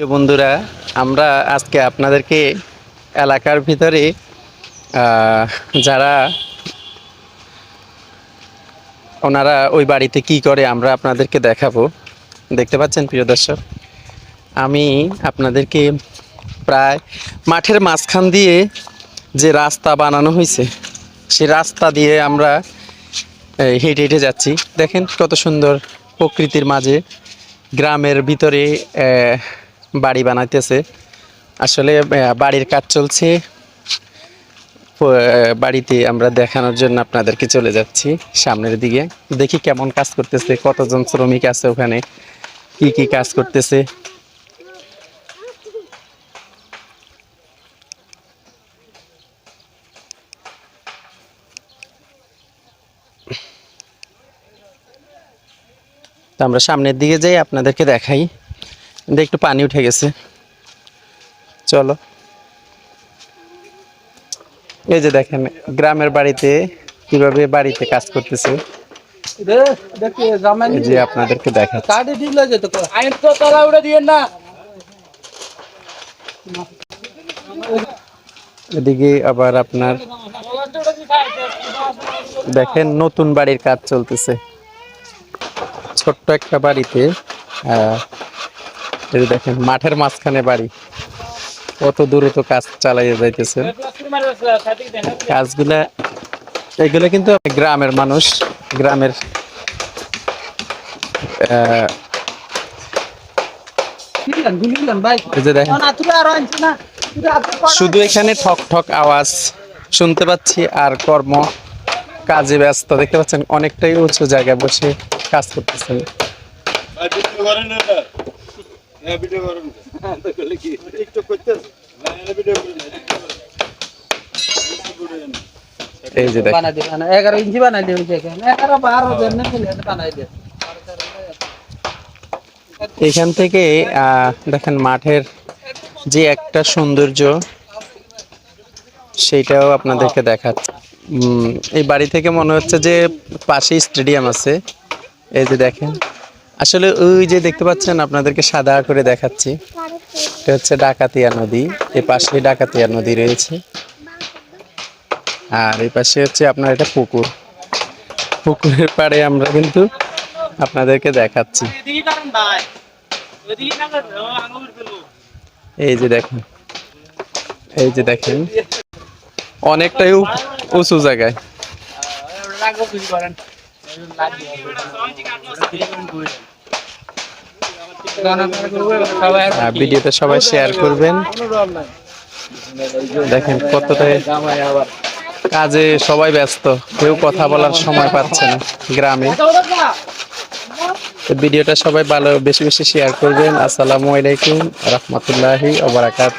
বন্ধুরা, আমরা আজকে আপনাদেরকে এলাকার ভিতরে যারা ওনারা ওই বাড়িতে কি করে আমরা আপনাদেরকে দেখাবো। দেখতে পাচ্ছেন, প্রিয় দর্শক? আমি আপনাদেরকে প্রায় মাঠের মাঝখান দিয়ে যে রাস্তা বানানো হয়েছে, সেই রাস্তা দিয়ে আমরা হেঁটে হেঁটে যাচ্ছি। দেখেন কত সুন্দর প্রকৃতির মাঝে, গ্রামের ভিতরে বাড়ি বানাইতেছে। আসলে বাড়ির কাজ চলছে। বাড়িতে আমরা দেখানোর জন্য আপনাদেরকে চলে যাচ্ছি সামনের দিকে। দেখি কেমন কাজ করতেছে, কতজন শ্রমিক আছে ওখানে, কি কি কাজ করতেছে। আমরা সামনের দিকে যাই, আপনাদেরকে দেখাই। একটু পানি উঠে গেছে। চলো। এই যে দেখেন গ্রামের বাড়িতে কীভাবে বাড়িতে কাজ করতেছে। দেখি যে আপনাদেরকে না। এদিকে আবার আপনার দেখেন নতুন বাড়ির কাজ চলতেছে। ছোট্ট একটা বাড়িতে আহ, এই দেখেন, মাঠের মাঝখানে বাড়ি। কত দ্রুত কাজ চালাইয়ে যাইতেছে। কাজগুলা, এগুলো কিন্তু গ্রামের মানুষ, গ্রামের তো শুধু এখানে ঠক ঠক আওয়াজ শুনতে পাচ্ছি, আর কর্ম, কাজে ব্যস্ত। দেখতে পাচ্ছেন, অনেকটাই উঁচু জায়গায় বসে কাজ করতেছেন ভাই ভিডিও করেন। না এটা টিকটক করতেছ। না ভিডিও করেন এই যে দেখেন। বানাই দে 11 ইঞ্চি বানাই দে ওই 11 12 জন মিলে বানাই দে এখান থেকে আহ, দেখেন মাঠের যে একটা সৌন্দর্য সেইটাও আপনাদেরকে দেখাচ্ছে। উম, এই বাড়ি থেকে মনে হচ্ছে যে পাশেই স্টেডিয়াম আছে। এই যে দেখেন। আসলে ওই যে দেখতে পাচ্ছেন, আপনাদেরকে সাদা করে দেখাচ্ছি। এটা হচ্ছে ডাকাতিয়া নদী। এ পাশে ডাকাতিয়া নদী রয়েছে। আর এই পাশে হচ্ছে আপনার এটা পুকুর। পুকুরের পাড়ে আমরা কিন্তু আপনাদেরকে দেখাচ্ছি। এই যে দেখেন। এই যে দেখেন। অনেকটাই উঁচু জায়গায়। আর ভিডিওটা সবাই শেয়ার করবেন। দেখেন কতটা কাজে সবাই ব্যস্ত, কেউ কথা বলার সময় পাচ্ছে না গ্রামে। ভিডিওটা সবাই ভালো, বেশি বেশি শেয়ার করবেন। আসসালামু আলাইকুম, রহমতুল্লাহি ওবরাকাত